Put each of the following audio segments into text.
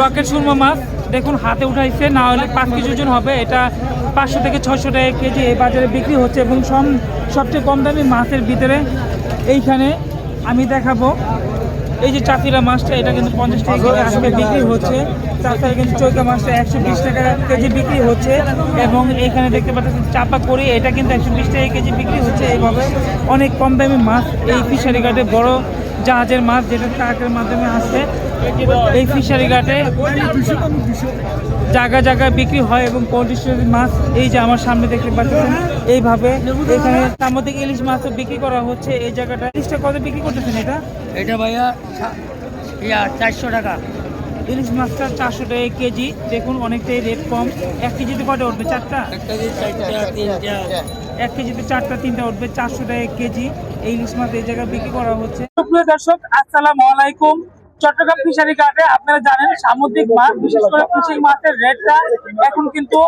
Rocket সুরমা মাছ দেখুন হাতে উঠাইছে না হলে পাঁচ কেজি ওজন হবে। এটা পাঁচশো থেকে ছশো টাকা কেজি এই বাজারে বিক্রি হচ্ছে এবং সব সবচেয়ে কম দামি মাছের ভিতরে এইখানে আমি দেখাবো। এই যে চাপিরা মাছটা এটা কিন্তু পঞ্চাশ টাকা কেজি আজকে বিক্রি হচ্ছে। তাছাড়া কিন্তু চৈকা মাছটা একশো বিশ টাকা কেজি বিক্রি হচ্ছে এবং এখানে দেখতে পাচ্ছেন চাপা করি এটা কিন্তু একশো বিশ টাকা কেজি বিক্রি হচ্ছে। এইভাবে অনেক কম দামি মাছ এই ফিশারি ঘাটে বড় জাহাজের মাছ যেটা ট্রাকের মাধ্যমে আসে এই ফিশারি ঘাটে জায়গা জায়গায় বিক্রি হয় এবং কোল্ড মাছ এই যে আমার সামনে দেখতে পাচ্ছেন এইভাবে এখানে সামুদ্রিক ইলিশ মাছও বিক্রি করা হচ্ছে এই জায়গাটা ইলিশটা কত বিক্রি করতেছেন এটা? এটা ভাইয়া ইয়া চারশো টাকা। ইলিশ মাছটা চারশো টাকা কেজি দেখুন অনেকটাই রেট কম। এক কেজিতে কটা উঠবে চারটা? এক কেজিতে চারটা তিনটা উঠবে চারশো টাকা কেজি। এই ইলিশ মাছ এই জায়গায় বিক্রি করা হচ্ছে। প্রিয় দর্শক আসসালামু আলাইকুম। চট্টগ্রাম ফিশারি ঘাটে আপনারা জানেন সামুদ্রিক মাছ বিশেষ করে ফিশিং মাছের রেটটা এখন কিন্তু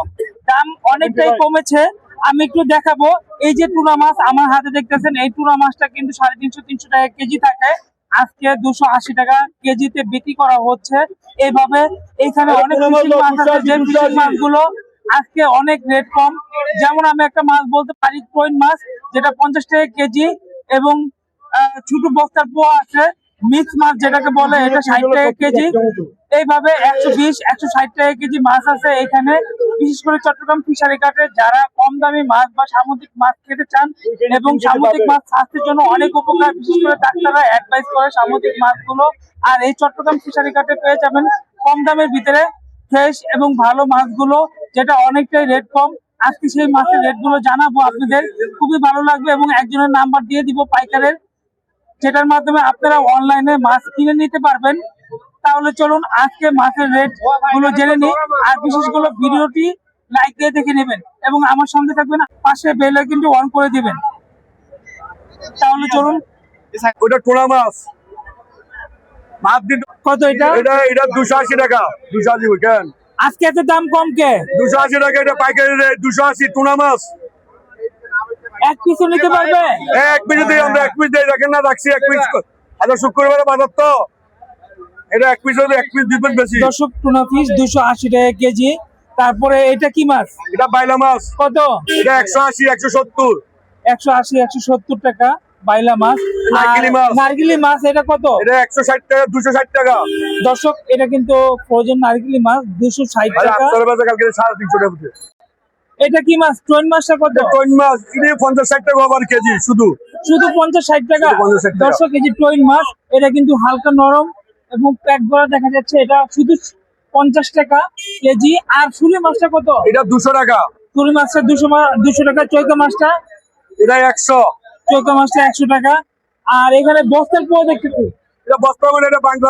দাম অনেকটাই কমেছে। আমি একটু দেখাবো এই যে টুনা মাছ আমার হাতে দেখতেছেন এই টুনা মাছটা কিন্তু সাড়ে তিনশো তিনশো টাকা কেজি থাকে। আজকে দুশো আশি টাকা কেজিতে বিক্রি করা হচ্ছে। এইভাবে এখানে অনেক ফিশিং মাছ আছে যে ফিশিং মাছগুলো আজকে অনেক রেট কম। যেমন আমি একটা মাছ বলতে পারি কইন মাছ, যেটা পঞ্চাশ টাকা কেজি এবং ছোট বস্তার পোয়া আছে, মিক্স মাছ যেটাকে বলে, এটা ষাট টাকা কেজি। এইভাবে একশো বিশ, একশো ষাট টাকা কেজি মাছ আছে এখানে। বিশেষ করে চট্টগ্রাম ফিশারি ঘাটে যারা কম দামি মাছ বা সামুদ্রিক মাছ খেতে চান এবং সামুদ্রিক মাছ স্বাস্থ্যের জন্য অনেক উপকার, বিশেষ করে ডাক্তাররা অ্যাডভাইস করে সামুদ্রিক মাছগুলো। আর এই চট্টগ্রাম ফিশারি ঘাটে পেয়ে যাবেন কম দামের ভিতরে ফ্রেশ এবং ভালো মাছগুলো। যেটা অনেকটাই রেট কম আজকে সেই মাছের রেটগুলো জানাব আপনাদের। খুবই ভালো লাগবে এবং একজনের নাম্বার দিয়ে দিব পাইকারের যেটার মাধ্যমে আপনারা অনলাইনে মাছ কিনে নিতে পারবেন। তাহলে চলুন আজকে মাছের রেটগুলো জেনে নিই। আর বিশেষ করে ভিডিওটি লাইক দিয়ে দেখে নেবেন এবং আমার সঙ্গে থাকবেন পাশে বেল কিন্তু অন করে দিবেন। তাহলে চলুন। ওটা টোনা মাছ। মাছ কত এটা? এটা এটা দুশো আশি টাকা। দুশো আশি কেন আজকে এত দাম কম কে দুশো আশি টাকা এটা পাইকারি রেট দুশো আশি টুনা মাছ। এক পিসও নিতে পারবে? এক পিস দিই আমরা এক পিস দিই দেখেন না রাখছি এক পিস আচ্ছা শুক্রবারে বাজার তো। এটা এক পিস এক পিস দিবেন বেশি। দর্শক টুনা ফিশ দুশো আশি টাকা কেজি। তারপরে এটা কি মাছ? এটা বাইলা মাছ। কত? এটা একশো আশি একশো সত্তর। একশো আশি একশো সত্তর টাকা। বাইলা মাছ। আর নারকেলি মাছ। নারকেলি মাছ এটা কত? এটা একশো ষাট টাকা দুশো ষাট টাকা। দর্শক এটা কিন্তু ফ্রোজেন নারকেলি মাছ দুশো ষাট টাকা। কালকে সাড়ে তিনশো টাকা এটা কি মাছ? ট্রেন মাছটা কত? টন মাছ এটা পঞ্চাশ ষাট টাকা আবার কেজি শুধু। শুধু পঞ্চাশ ষাট টাকা? শুধু 50 ষাট টাকা। দর্শক এই যে মাছ এটা কিন্তু হালকা নরম এবং প্যাক করা দেখা যাচ্ছে। এটা শুধু পঞ্চাশ টাকা কেজি। আর শুলি মাছটা কত? এটা দুশো টাকা। শুলি মাছটা দুশো দুশো টাকা চৈকা মাছটা। এটা একশো। চৈকা মাছটা একশো টাকা। আর এখানে বস্তার পোয়া দেখতেছি। এটা বস্তা মানে এটা বাংলা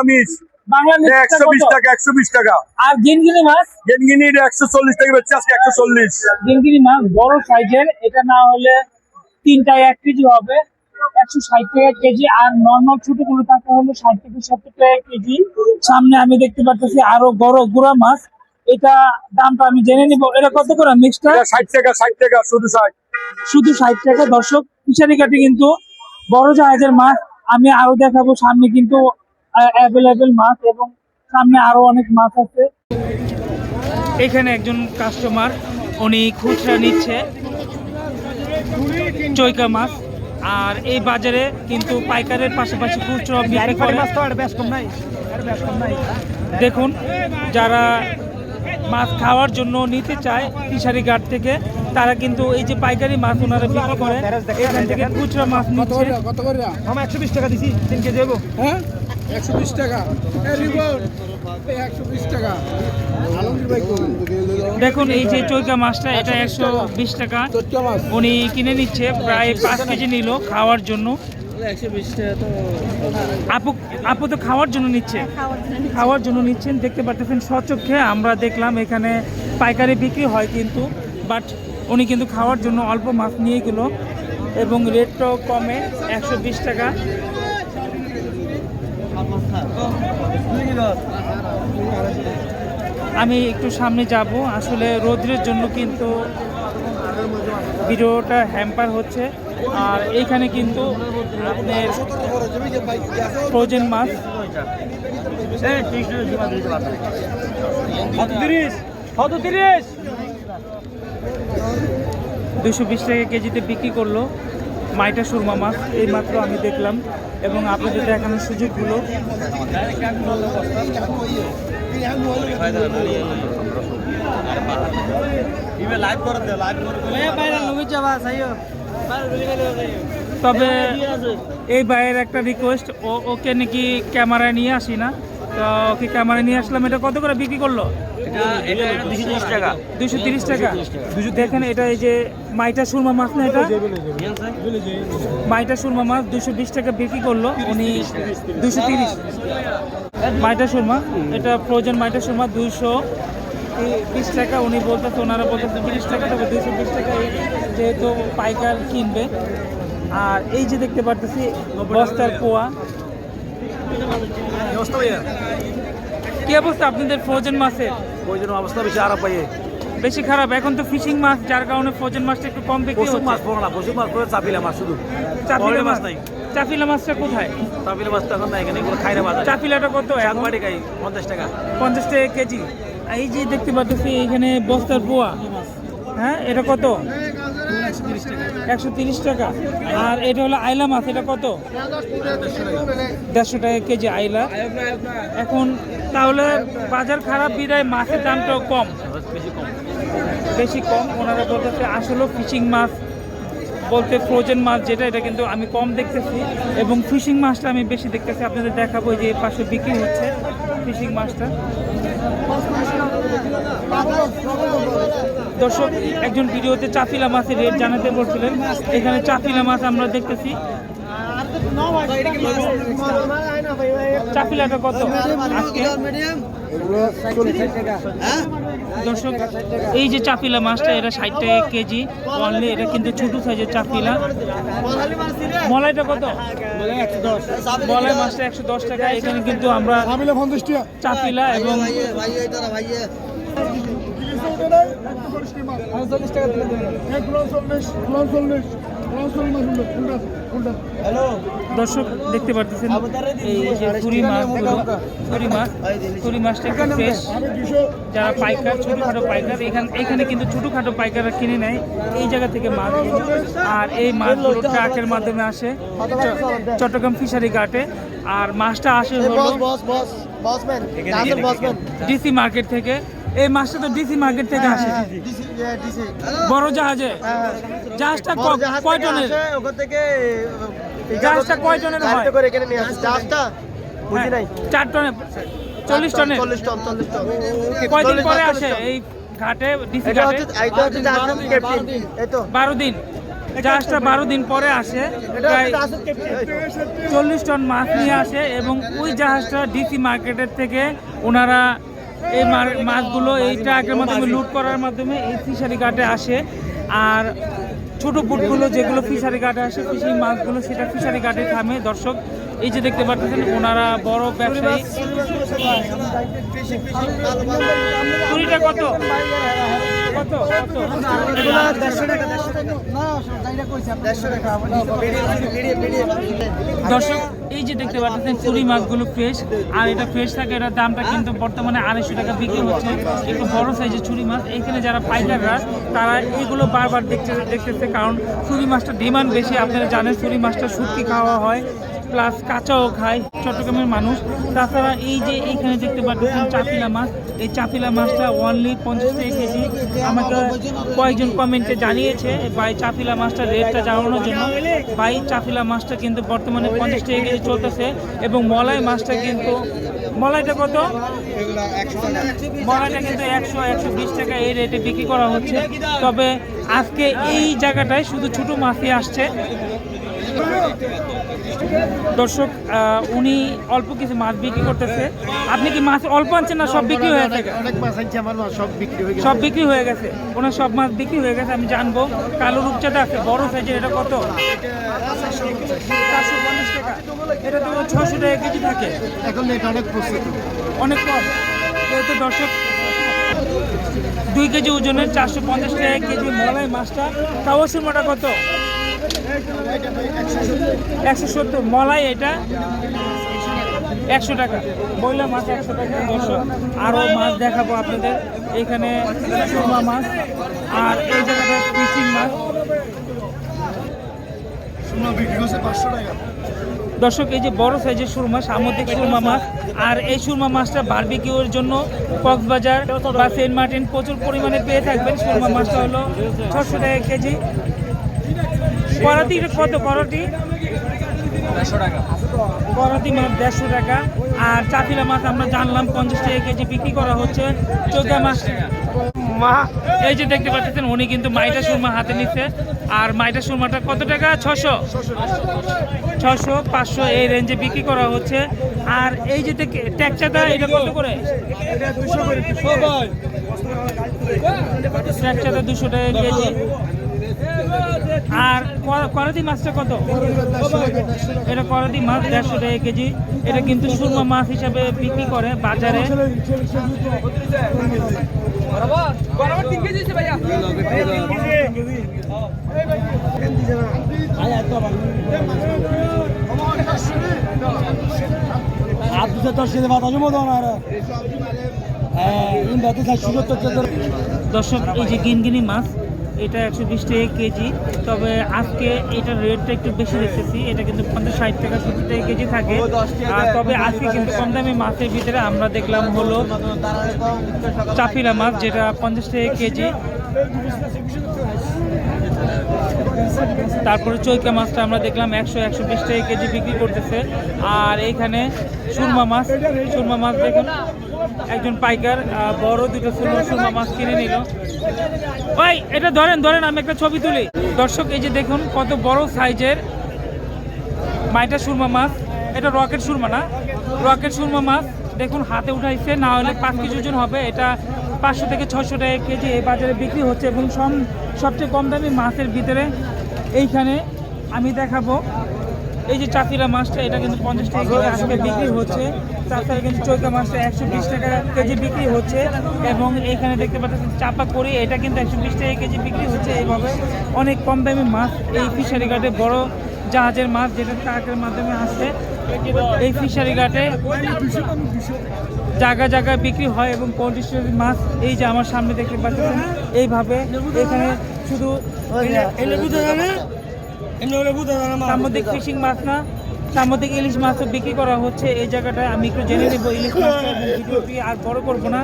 বাংলা একশো বিশ টাকা একশো বিশ টাকা। আর গিনগিনি মাছ? গেনগিনি একশো চল্লিশ টাকা বেচছে আজকে একশো চল্লিশ। গিনগিনি মাছ বড় সাইজের এটা না হলে তিনটায় এক কেজি হবে। একশো ষাট টাকা কেজি আর নর্মাল ছোটগুলো থাকে হলো ষাট থেকে সত্তর টাকা কেজি। সামনে আমি দেখতে পাচ্ছি আরও বড় গুড়া মাছ। এটা দামটা আমি জেনে নিব। এটা কত করে মিক্সটা ষাট টাকা ষাট টাকা শুধু ষাট। শুধু ষাট টাকা। দর্শক ফিশারি কাটে কিন্তু বড় জাহাজের মাছ। আমি আরও দেখাবো সামনে কিন্তু অ্যাভেলেবেল মাছ এবং সামনে আরও অনেক মাছ আছে। এখানে একজন কাস্টমার উনি খুচরা নিচ্ছে চৈকা মাছ। আর এই বাজারে কিন্তু পাইকারের পাশাপাশি খুচরা বিক্রি করে। দেখুন যারা মাছ খাওয়ার জন্য নিতে চায় ফিশারি ঘাট থেকে। তারা কিন্তু এই যে পাইকারি মাছ ওনারা বিক্রি করে এখান থেকে খুচরা মাছ নিচ্ছে। কত করে আমরা একশো বিশ টাকা দিছি তিন কেজি দেবো হ্যাঁ? একশো বিশ টাকা। একশো বিশ দেখুন এই যে চৈকা মাছটা এটা একশো বিশ টাকা। উনি কিনে নিচ্ছে প্রায় পাঁচ কেজি নিল খাওয়ার জন্য। আপু আপু তো খাওয়ার জন্য নিচ্ছে। খাওয়ার জন্য নিচ্ছেন দেখতে পাচ্ছেন সচক্ষে আমরা দেখলাম এখানে পাইকারি বিক্রি হয় কিন্তু বাট উনি কিন্তু খাওয়ার জন্য অল্প মাছ নিয়ে গেলো এবং রেটটাও কমে একশো বিশ টাকা। আমি একটু সামনে যাব আসলে রোদ্রের জন্য কিন্তু ভিডিওটা হ্যাম্পার হচ্ছে। আর এইখানে কিন্তু আপনার ফ্রোজেন মাছ দুশো বিশ টাকা কেজিতে বিক্রি করল মাইটা সুরমা মাছ এই মাত্র আমি দেখলাম এবং আপনাদের দেখানোর সুযোগগুলো তবে এই ভাইয়ের একটা রিকোয়েস্ট ও ওকে নাকি ক্যামেরায় নিয়ে আসি না? তো ওকে ক্যামেরায় নিয়ে আসলাম এটা কত করে বিক্রি করল? টাকা। দুশো তিরিশ টাকা? দেখেন এটা এই যে মাইটা সুরমা মাছ না এটা? মাইটা সুরমা মাছ দুশো বিশ টাকা বিক্রি করল উনি দুশো তিরিশ। মাইটা সুরমা এটা ফ্রোজেন মাইটা সুরমা দুইশো বিশ টাকা উনি বলতেছে ওনারা বলতেছে তিরিশ টাকা তবে দুশো বিশ টাকা যেহেতু পাইকার কিনবে। আর এই যে দেখতে পারতেছি বস্তার পোয়া কি অবস্থা আপনাদের ফ্রোজেন মাছের? জন্য অবস্থা বেশি আরাম পাইয়ে বেশি খারাপ এখন তো ফিশিং মাছ যার কারণে ফ্রোজেন মাছটা একটু কম বিক্রি পশু মাছ হচ্ছে পড়ো না পশু মাছ পড়ে চাপিলা মাছ শুধু। চাপিলা মাছ নাই। চাপিলা মাছটা কোথায়? চাপিলা মাছ তো এখন নাই এখানে এগুলো খাইরে বাজার। চাপিলাটা কত? এখন চাঁদবাড়ি খাই পঞ্চাশ টাকা। পঞ্চাশ টাকা কেজি। এই যে দেখতে পাচ্ছি, এখানে বস্তার পোয়া। হ্যাঁ এটা কত? একশো তিরিশ টাকা। আর এটা হলো আইলা মাছ, এটা কত? দেড়শো টাকা কেজি আইলা। এখন তাহলে বাজার খারাপ বিদায়, মাছের দামটাও কম। বেশি কম। ওনারা বলতেছে আসলে ফিশিং মাছ বলতে ফ্রোজেন মাছ যেটা, এটা কিন্তু আমি কম দেখতেছি। এবং ফিশিং মাছটা আমি বেশি দেখতেছি। আপনাদের দেখাবো যে পাশে বিক্রি হচ্ছে ফিশিং মাছটা। দর্শক একজন ভিডিওতে চাপিলা মাছের রেট জানাতে বলছিলেন। এখানে চাপিলা মাছ আমরা দেখতেছি। চাপিলাটা কত? আজকে? দর্শক এই যে চাপিলা মাছটা এটা ষাট টাকা কেজি। অনলি এটা কিন্তু ছোট সাইজের চাপিলা মলাইটা কত? মলাই মাছটা একশো দশ টাকা। এখানে কিন্তু আমরা চাপিলা এবং দর্শক দেখতে পারতেছেন এই যে চুরি মাছগুলো চুরি মাছ চুরি মাছটা একটু ফ্রেশ যারা পাইকার ছোটোখাটো পাইকার এখানে এখানে কিন্তু ছোটোখাটো পাইকাররা কিনে নেয়। এই জায়গা থেকে মাছ আর এই মাছগুলো ট্রাকের মাধ্যমে আসে। চট্টগ্রাম ফিশারি ঘাটে। আর মাছটা আসে হলো ডিসি মার্কেট থেকে। এই মাছটা তো ডিসি মার্কেট থেকে আসে। বড় জাহাজে। জাহাজটা কয় টনের? জাহাজটা কয় টনের হয়? হ্যাঁ, চার টনে চল্লিশ টনের কয়দিন পরে আসে? এই ঘাটে ডিসি ঘাটে? বারো দিন জাহাজটা বারো দিন পরে আসে। প্রায় চল্লিশ টন মাছ নিয়ে আসে এবং ওই জাহাজটা ডিসি মার্কেটের থেকে ওনারা এই মাছগুলো এই ট্রাকের মাধ্যমে লুট করার মাধ্যমে এই ফিশারি ঘাটে আসে। আর ছোট বুটগুলো যেগুলো ফিশারি ঘাটে আসে ফিশিং মাছগুলো সেটা ফিশারি ঘাটে থামে। দর্শক এই যে দেখতে পাচ্ছেন ওনারা বড় ব্যবসায়ী। কুড়িটা কত? কত? দর্শক এই যে দেখতে পাচ্ছেন, চুরি মাছগুলো ফ্রেশ আর এটা ফ্রেশ থাকে, এটার দামটা কিন্তু বর্তমানে আড়াইশো টাকা বিক্রি হচ্ছে, একটু বড় সাইজের চুরি মাছ। এইখানে যারা পাইকাররা তারা এগুলো বারবার দেখতে দেখতেছে, কারণ চুরি মাছটা ডিমান্ড বেশি। আপনারা জানেন, চুরি মাছটা শুটকি খাওয়া হয়। প্লাস কাঁচাও খায় চট্টগ্রামের মানুষ। তাছাড়া এই যে এইখানে দেখতে পাচ্ছেন চাপিলা মাছ এই চাপিলা মাছটা ওনলি পঞ্চাশ টাকা কেজি। আমাকে কয়েকজন কমেন্টে জানিয়েছে ভাই চাপিলা মাছটা রেটটা জানানোর জন্য। ভাই চাপিলা মাছটা কিন্তু বর্তমানে পঞ্চাশ টাকা কেজি চলতেছে এবং মলাই মাছটা কিন্তু মলাইটা কত? মলাইটা কিন্তু একশো একশো বিশ টাকা এই রেটে বিক্রি করা হচ্ছে। তবে আজকে এই জায়গাটায় শুধু ছোট মাছই আসছে। দর্শক উনি অল্প কিছু মাছ বিক্রি করতেছে। আপনি কি মাছ অল্প আনছেন না সব বিক্রি হয়ে গেছে? অনেক মাছ আনছি আমার মাছ সব বিক্রি হয়ে গেছে। সব বিক্রি হয়ে গেছে। ওনার সব মাছ বিক্রি হয়ে গেছে আমি জানব। কালো রূপচাঁদা আছে বড় সাইজের এটা কত? চারশো পঞ্চাশ টাকা। এটা তো ছশো টাকা কেজি থাকে। এখন এটা অনেক অনেক কম। যেহেতু দর্শক দুই কেজি ওজনের চারশো পঞ্চাশ টাকা কেজি মলাই মাছটা। তাও সুরমাটা কত? একশো সত্তর। মলাই এটা। একশো টাকা। বইলা মাছ একশো টাকা। দুশো আরও মাছ দেখাবো আপনাদের। এখানে সুরমা মাছ আর এই জায়গাটা ফিশিং মাছ। দর্শক এই যে বড় সাইজের সুরমা সামুদ্রিক সুরমা মাছ। আর এই সুরমা মাছটা বারবিকিউর জন্য কক্সবাজার বা সেন্ট মার্টিন প্রচুর পরিমাণে পেয়ে থাকবেন। সুরমা মাছটা হলো ছশো টাকা কেজি। করাতি কত? করাতি? করাতি মাছ দেড়শো টাকা। আর চাপিলা মাছ আমরা জানলাম পঞ্চাশ টাকা কেজি বিক্রি করা হচ্ছে। চোখা মাছ মা এই যে দেখতে পাচ্ছেন উনি কিন্তু মাইটা সুরমা হাতে নিচ্ছে। আর মাইটা সুরমাটা কত টাকা? ছশো। ছশো পাঁচশো এই রেঞ্জে বিক্রি করা হচ্ছে। আর এই যে ট্যাকচাটা এটা কত করে? ট্যাকচাটা দুশো টাকা কেজি। আর করা- করাতি মাছটা কত? এটা করাতি মাছ দেড়শো টাকা কেজি। এটা কিন্তু সুরমা মাছ হিসাবে বিক্রি করে বাজারে। হ্যাঁ দর্শক এই যে গিনগিনি মাছ এটা একশো বিশ টাকা কেজি। তবে আজকে এটার রেটটা একটু বেশি দেখতেছি। এটা কিন্তু পঞ্চাশ ষাট টাকা, সত্তর টাকা কেজি থাকে। আর তবে আজকে কিন্তু কম দামি মাছের ভিতরে আমরা দেখলাম হলো চাপিলা মাছ, যেটা পঞ্চাশ টাকা কেজি। তারপরে চৈকা মাছটা আমরা দেখলাম একশো একশো বিশ টাকা কেজি বিক্রি করতেছে। আর এইখানে সুরমা মাছ সুরমা মাছ দেখুন। একজন পাইকার বড় দুটো সুরমা সুরমা মাছ কিনে নিল। ভাই, এটা ধরেন ধরেন, আমি একটা ছবি তুলি। দর্শক, এই যে দেখুন কত বড় সাইজের মাইটা সুরমা মাছ। এটা রকেট সুরমা না? রকেট সুরমা মাছ। দেখুন, হাতে উঠাইছে, না হলে পাঁচ কেজি ওজন হবে। এটা পাঁচশো থেকে ছশো টাকা কেজি এই বাজারে বিক্রি হচ্ছে এবং সব সবচেয়ে কম দামি মাছের ভিতরে এইখানে আমি দেখাবো। এই যে চাপিরা মাছটা, এটা কিন্তু পঞ্চাশ টাকা কেজি আজকে বিক্রি হচ্ছে। তাছাড়া কিন্তু চৈকা মাছটা একশো বিশ টাকা কেজি বিক্রি হচ্ছে। এবং এখানে দেখতে পাচ্ছেন চাপা করি এটা কিন্তু একশো বিশ টাকা কেজি বিক্রি হচ্ছে। এইভাবে অনেক কম দামি মাছ এই ফিশারি ঘাটে বড় জাহাজের মাছ যেটা ট্রাকের মাধ্যমে আসছে এই ফিশারি ঘাটে জায়গা জায়গায় বিক্রি হয় এবং কোল্ড মাছ এই যে আমার সামনে দেখতে পাচ্ছেন, এইভাবে এখানে শুধু সামুদ্রিক ফিশিং মাছ না, সামুদ্রিক ইলিশ মাছও বিক্রি করা হচ্ছে। এই জায়গাটায় আমি একটু জেনে নেব ইলিশ মাছটা ভিডিওটি আর বড় করব না।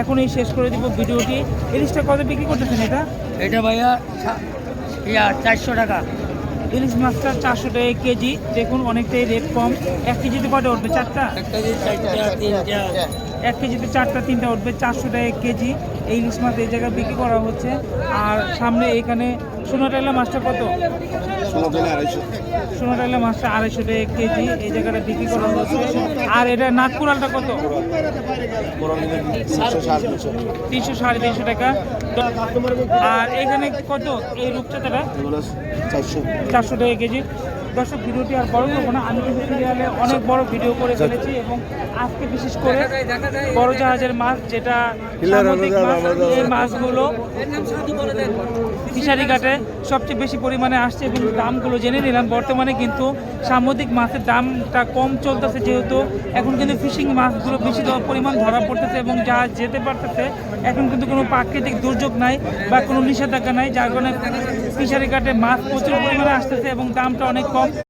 এখনই শেষ করে দিব ভিডিওটি। ইলিশটা কত বিক্রি করতেছেন এটা? এটা ভাইয়া ইয়া, চারশো টাকা। ইলিশ মাছটা চারশো টাকা কেজি দেখুন অনেকটাই রেট কম। এক কেজিতে কটা উঠবে চারটা? এক কেজিতে চারটা তিনটা উঠবে চারশো টাকা কেজি এই ইলিশ মাছ এই জায়গায় বিক্রি করা হচ্ছে। আর সামনে এখানে সোনাটাইলা মাছটা কত? সোনাটাইলা মাছটা আড়াইশো টাকা কেজি এই জায়গাটা বিক্রি করা হচ্ছে। আর এটা নাগপুরালটা কত? তিনশো সাড়ে তিনশো টাকা। আর এখানে কত? এই রূপচাঁদাটা? চারশো। টাকা কেজি। দর্শক ভিডিওটি আর বড় করব না। আমি কিন্তু সিরিয়ালে অনেক বড় ভিডিও করে ফেলেছি এবং আজকে বিশেষ করে বড় জাহাজের মাছ যেটা সামুদ্রিক মাছ, এই মাছগুলো ফিশারি ঘাটে সবচেয়ে বেশি পরিমাণে আসছে এবং দামগুলো জেনে নিলাম। বর্তমানে কিন্তু সামুদ্রিক মাছের দামটা কম চলতেছে যেহেতু এখন কিন্তু ফিশিং মাছগুলো বেশি পরিমাণ ধরা পড়তেছে এবং যা যেতে পারতেছে এখন কিন্তু কোনো প্রাকৃতিক দুর্যোগ নাই বা কোনো নিষেধাজ্ঞা নাই যার কারণে ফিশারি কাটে মাছ প্রচুর পরিমাণে আসতেছে এবং দামটা অনেক কম।